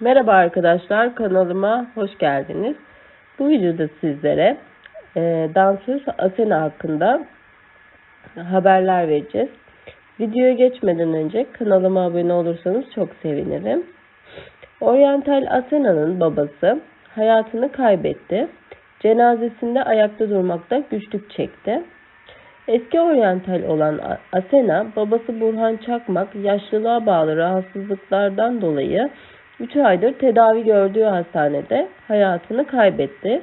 Merhaba arkadaşlar, kanalıma hoş geldiniz. Bu videoda sizlere e, dansöz Asena hakkında haberler vereceğiz. Videoya geçmeden önce kanalıma abone olursanız çok sevinirim. Oriental Asena'nın babası hayatını kaybetti. Cenazesinde ayakta durmakta güçlük çekti. Eski oryantal olan Asena, babası Burhan Çakmak yaşlılığa bağlı rahatsızlıklardan dolayı 3 aydır tedavi gördüğü hastanede hayatını kaybetti.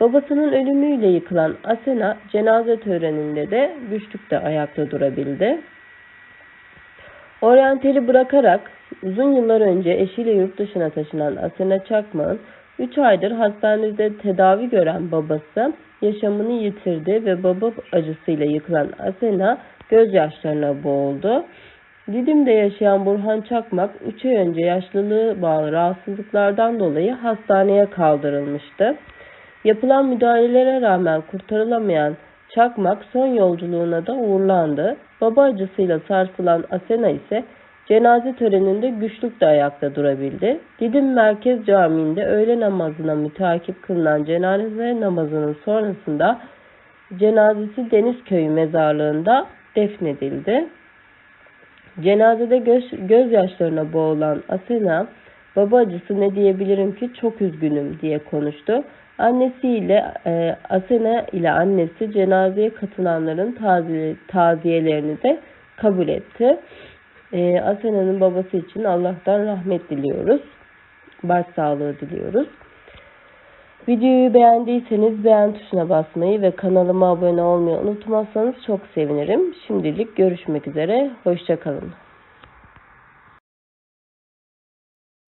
Babasının ölümüyle yıkılan Asena cenaze töreninde de güçlükte ayakta durabildi. Oryantali bırakarak uzun yıllar önce eşiyle yurt dışına taşınan Asena Çakmak'ın 3 aydır hastanede tedavi gören babası yaşamını yitirdi ve baba acısıyla yıkılan Asena gözyaşlarına boğuldu. Didim'de yaşayan Burhan Çakmak 3 ay önce yaşlılığı bağlı rahatsızlıklardan dolayı hastaneye kaldırılmıştı. Yapılan müdahalelere rağmen kurtarılamayan Çakmak son yolculuğuna da uğurlandı. Baba acısıyla sarsılan Asena ise cenaze töreninde güçlükle ayakta durabildi. Didim Merkez Camii'nde öğle namazına müteakip kılınan cenaze namazının sonrasında cenazesi Denizköy mezarlığında defnedildi. Cenazede göz, gözyaşlarına boğulan Asena, baba acısı ne diyebilirim ki çok üzgünüm diye konuştu. Annesiyle e, Asena ile annesi cenazeye katılanların taziye, taziyelerini de kabul etti. E, Asena'nın babası için Allah'tan rahmet diliyoruz. Başsağlığı diliyoruz. Videoyu beğendiyseniz beğen tuşuna basmayı ve kanalıma abone olmayı unutmazsanız çok sevinirim. Şimdilik görüşmek üzere. Hoşçakalın.